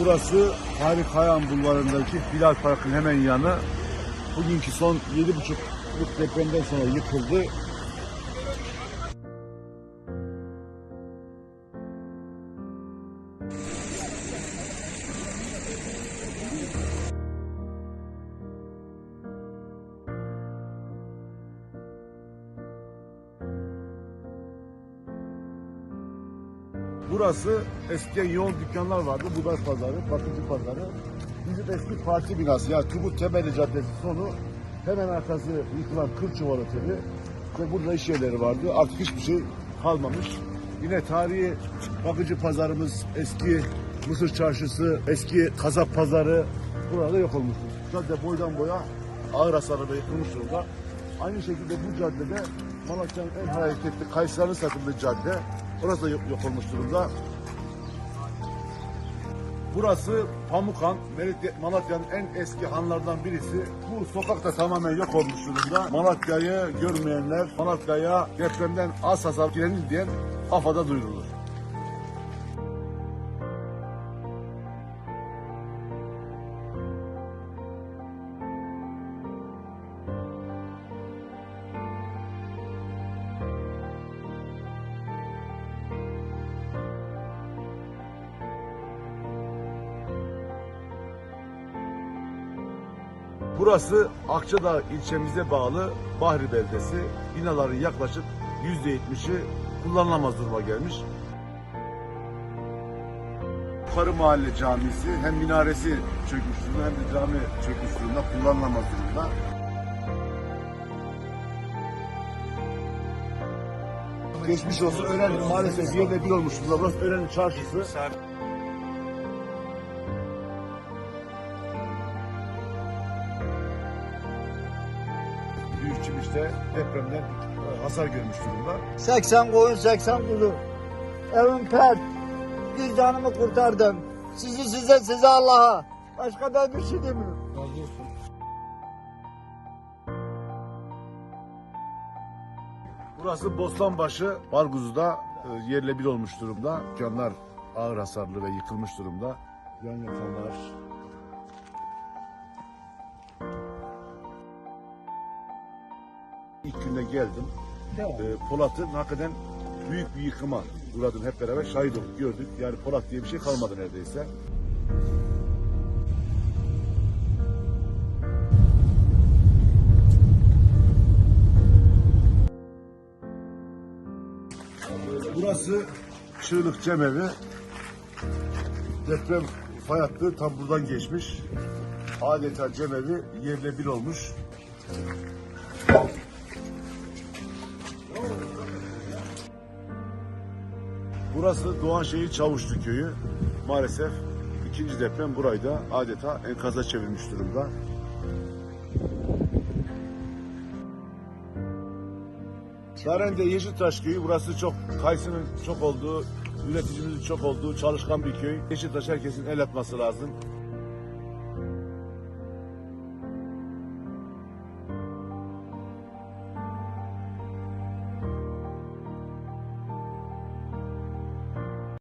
Burası Tarık Kayan Bulvarı'ndaki Hilal Park'ın hemen yanı. Bugünkü son 7,5'luk depremden sonra yıkıldı. Burası eskiden yoğun dükkanlar vardı. Buday pazarı, bakıcı pazarı. Bizim eski parti binası. Yani Turgut Temeli Caddesi sonu hemen arkası yıkılan Kırçuval Oteli ve burada iş yerleri vardı. Artık hiçbir şey kalmamış. Yine tarihi bakıcı pazarımız, eski Mısır çarşısı, eski kasap pazarı burada yok olmuştur. Cadde boydan boya ağır hasarlı ve yıkılmış durumda. Aynı şekilde bu caddede Malatya'nın en hareketli Kayseri'nin satıldığı cadde. Orası da yok, yok olmuş durumda. Burası Pamukhan, Melik- Malatya'nın en eski hanlardan birisi. Bu sokak da tamamen yok olmuş durumda. Malatya'yı görmeyenler, Malatya'ya depremden az hasar gelir diyen AFAD'a duyurulur. Burası Akçadağ ilçemize bağlı Bahri beldesi. Binaların yaklaşık %70'i kullanılamaz duruma gelmiş. Yukarı Mahalle Camisi hem minaresi çökmüş durumda hem de cami çökmüş durumda, kullanılamaz durumda. Geçmiş olsun. Ören maalesef yerle bir olmuş. Burası Ören'in çarşısı. Büyükçüm işte depremden e, hasar görmüş durumda. 80 koyun 80 kuzu. Evim pert. Bir canımı kurtardım. Sizi size size Allah'a. Başka ben bir şey demiyorum. Burası Bostanbaşı, Barguzu'da e, yerle bir olmuş durumda. Dükkanlar ağır hasarlı ve yıkılmış durumda. Yan yatanlar. İlk günde geldim. E, Polat'ın hakikaten büyük bir yıkıma uğradım hep beraber şahit olduk, gördük. Yani Polat diye bir şey kalmadı neredeyse. Burası Çığlık Cemevi. Deprem fay hattı tam buradan geçmiş. Adeta cemevi yerle bir olmuş. Burası Doğanşehir Çavuşlu Köyü. Maalesef ikinci deprem burayı da adeta enkaza çevirmiş durumda. Darende Yeşiltaş köyü burası çok kayısının çok olduğu, üreticimizin çok olduğu çalışkan bir köy. Yeşiltaş herkesin el atması lazım.